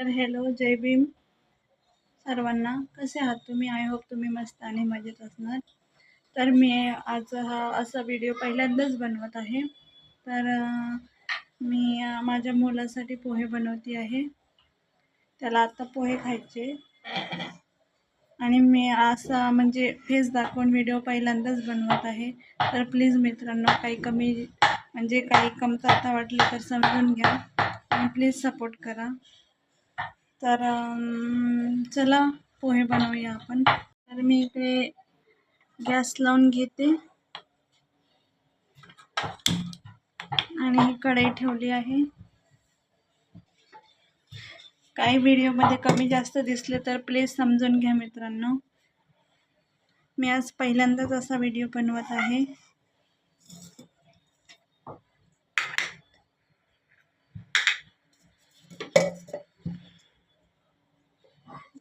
तर हॅलो जय भीम. सर्वांना कसे आहात तुम्ही? आय होप तुम्ही मस्त आणि मजेत असणार. तर मी आज हा असा व्हिडिओ पहिल्यांदाच बनवत आहे. तर मी माझ्या मुलासाठी पोहे बनवते आहे. त्याला आता पोहे खायचे. आणि मी असा म्हणजे फेस दाखवून व्हिडिओ पहिल्यांदाच बनवत आहे. तर प्लीज मित्रांनो काही कमी म्हणजे काही कमतरता वाटली तर समजून घ्या. आणि प्लीज सपोर्ट करा. तर चला पोहे बनवूया आपण. तर मी इकडे गॅस लावून घेते. आणि ही कढई ठेवली आहे. काही व्हिडिओमध्ये कमी जास्त दिसले तर प्लीज समजून घ्या मित्रांनो. मी आज पहिल्यांदाच असा व्हिडिओ बनवत आहे.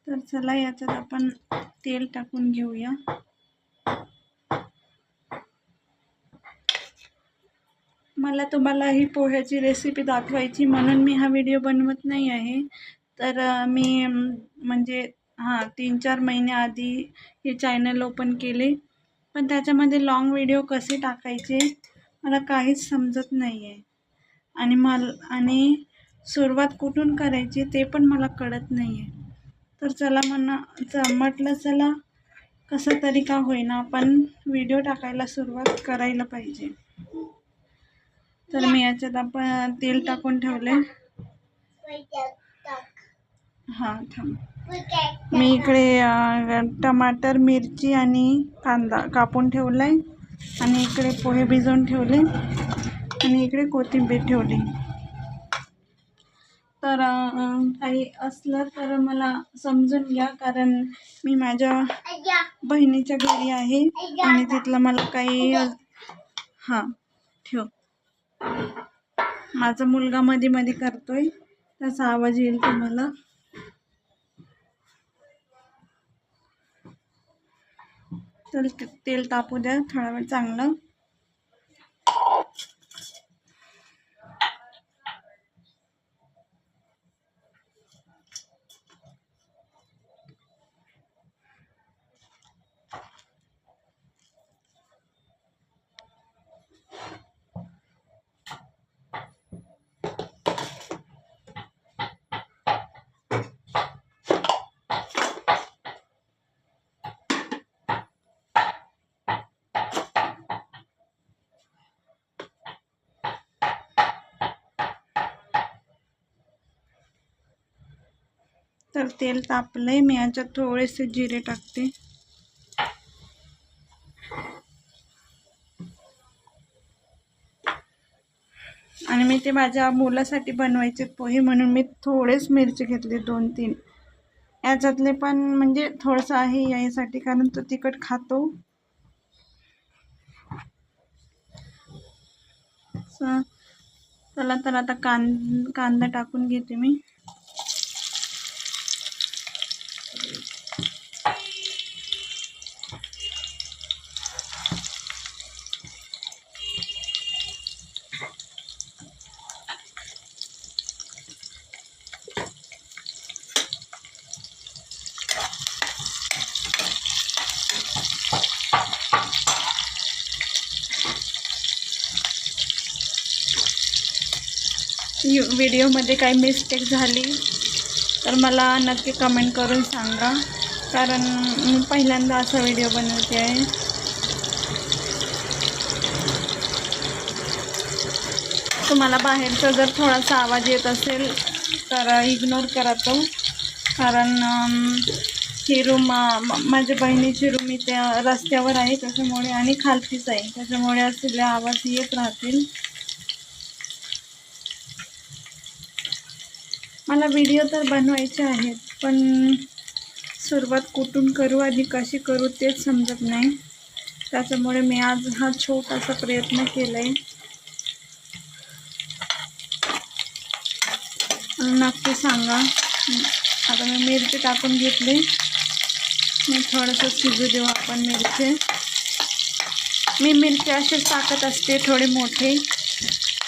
तर चला याच्यात आपण तेल टाकून घेऊया. मला तुम्हाला ही पोह्याची रेसिपी दाखवायची म्हणून मी हा व्हिडिओ बनवत नाही आहे. तर मी म्हणजे हां तीन चार महिन्याआधी हे चॅनल ओपन केले. पण त्याच्यामध्ये लाँग व्हिडिओ कसे टाकायचे मला काहीच समजत नाही आहे आणि मला आणि सुरुवात कुठून करायची ते पण मला कळत नाही आहे तर चला म्हणा च म्हटलं चला कसं तरी का होईना आपण व्हिडिओ टाकायला सुरुवात करायला पाहिजे. तर मी याच्यात आपण तेल टाकून ठेवले हां थांब. मी इकडे टमाटर मिरची आणि कांदा कापून ठेवला आहे आणि इकडे पोहे भिजवून ठेवले. आणि इकडे कोथिंबीर ठेवली. तर काही असलं तर मला समजून घ्या कारण मी माझ्या बहिणीच्या घरी आहे आणि तिथलं मला काही हां ठेव. माझा मुलगा मध्ये मध्ये करतोय त्याचा आवाज येईल तुम्हाला. तर ते- तेल तापू द्या थोडा वेळ चांगलं. तर तेल तापलं आहे मी याच्यात थोडेसे जिरे टाकते. आणि मी ते माझ्या मुलासाठी बनवायचे पोहे म्हणून मी थोडेच मिरची घेतले दोन तीन. याच्यातले पण म्हणजे थोडंसं आहे यासाठी कारण तो तिखट खातो. चला तर आता कांद कांदा टाकून घेते मी. व्हिडिओमध्ये काही मिस्टेक झाली तर मला नक्की कमेंट करून सांगा. कारण मी पहिल्यांदा असा व्हिडिओ बनवते आहे. तुम्हाला बाहेरचा जर थोडासा आवाज येत असेल तर इग्नोर करा तो. कारण ही रूम माझ्या बहिणीची रूम इथे रस्त्यावर आहे त्याच्यामुळे आणि खालतीच आहे. त्याच्यामुळे असलेले आवाज येत राहतील. मला व्हिडिओ तर बनवायचे आहेत पण सुरुवात कुठून करू आणि कशी करू तेच समजत नाही. त्याच्यामुळे मी आज हा छोटासा प्रयत्न केला आहे नक्की सांगा. आता मी मिरची टाकून घेतली. मी थोडंसं शिजू देऊ आपण मिरची. मी मिरची असेच टाकत असते थोडे मोठे.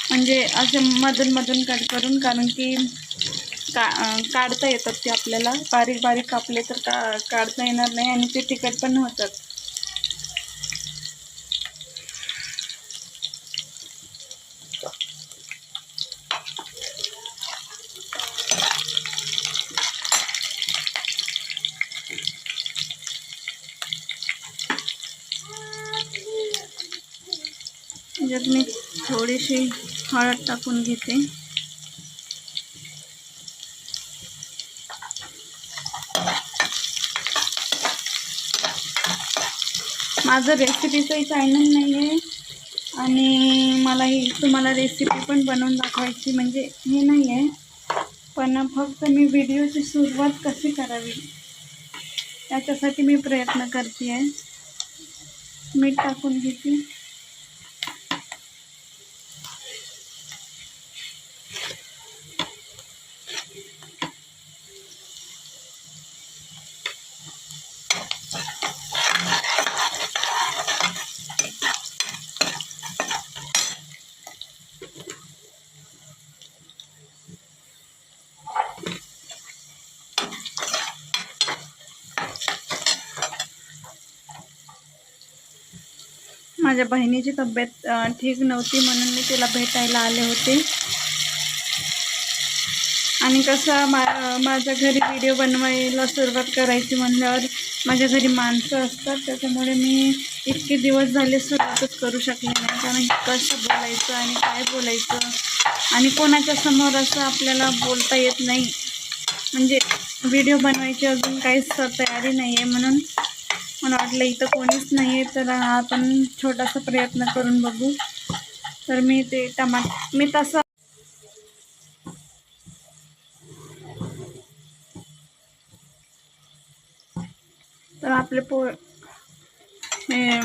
म्हणजे असे मधून मधून कट करून कारण की का काढता येतात ते आपल्याला. बारीक बारीक कापले तर का काढता येणार नाही आणि ते तिखट पण होतात. जर मी थोडीशी हळद टाकून घेते. माझं रेसिपीचंही चॅनल नाही आहे आणि मला ही तुम्हाला रेसिपी पण बनवून दाखवायची म्हणजे हे नाही आहे पण फक्त मी व्हिडिओची सुरुवात कशी करावी त्याच्यासाठी मी प्रयत्न करते आहे मीठ टाकून घेते. माझ्या बहिणीची तब्येत ठीक नव्हती म्हणून मी तिला भेटायला आले होते. आणि कसं मा माझ्या घरी व्हिडिओ बनवायला सुरुवात करायची म्हणल्यावर माझ्या घरी माणसं असतात त्याच्यामुळे मी इतके दिवस झाले सुरुवातच करू शकले नाही. कारण कसं बोलायचं आणि काय बोलायचं? आणि कोणाच्या समोर असं आपल्याला बोलता येत नाही. म्हणजे व्हिडिओ बनवायची अजून काहीच तयारी नाही आहे म्हणून मला वाटलं इथं कोणीच नाही आहे तर हा आपण छोटासा प्रयत्न करून बघू. तर मी ते टमाट मी तसं तर आपले पो हे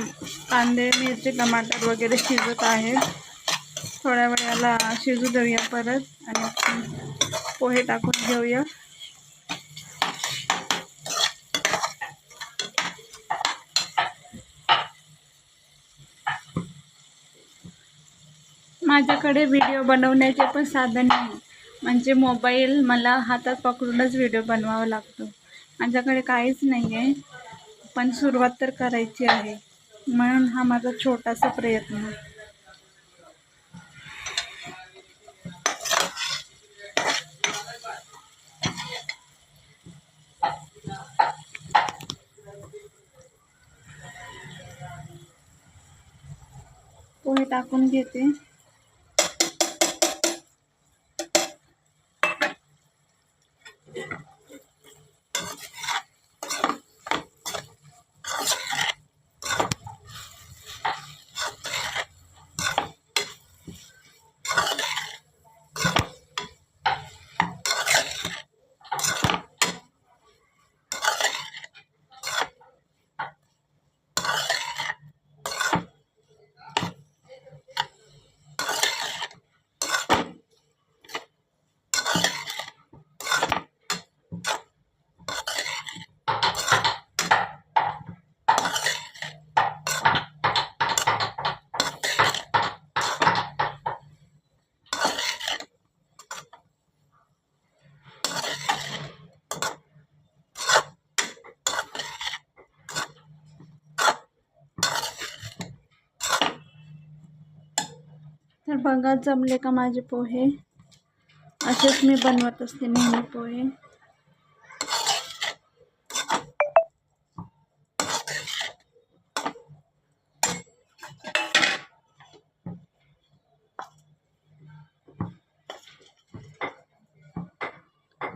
कांदे मिरची टमाटर वगैरे शिजत आहे. थोड्या वेळाला शिजू देऊया परत आणि पोहे टाकून घेऊया. माझ्याकडे व्हिडिओ बनवण्याचे पण साधन नाही. म्हणजे मोबाईल मला हातात पकडूनच व्हिडिओ बनवावा लागतो. माझ्याकडे काहीच नाही आहे पण सुरुवात तर करायची आहे. म्हणून हा माझा छोटासा प्रयत्न. पोहे टाकून घेते. तर बघा जमले का माझे पोहे? असेच मी बनवत असते नेहमी पोहे.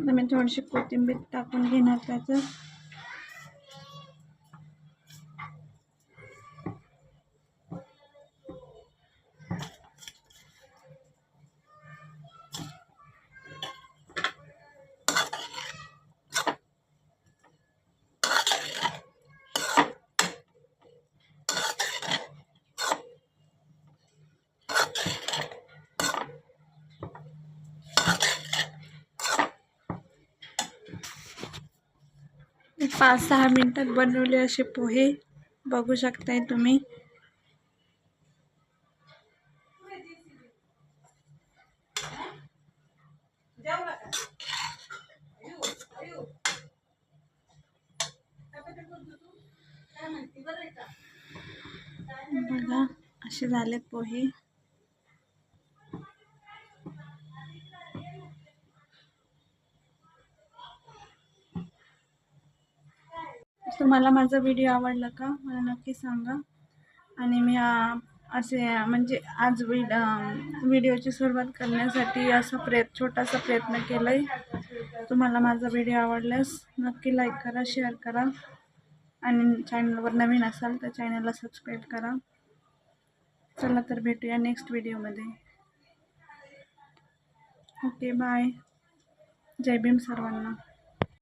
मी थोडीशी कोथिंबीर टाकून घेणार त्याचं. पाच सहा मिनटात बनवले असे पोहे. बघू शकताय तुम्ही. बघा असे झाले पोहे. तुम्हाला माझा व्हिडिओ आवडला का? मला नक्की सांगा. आणि मी असे म्हणजे आज विड व्हिडिओची सुरुवात करण्यासाठी असा प्रयत्न छोटासा प्रयत्न केला आहे तुम्हाला माझा व्हिडिओ आवडल्यास नक्की लाईक करा शेअर करा. आणि चॅनलवर नवीन असाल तर चॅनलला सबस्क्राईब करा. चला तर भेटूया नेक्स्ट व्हिडिओमध्ये ओके बाय जय भीम सर्वांना.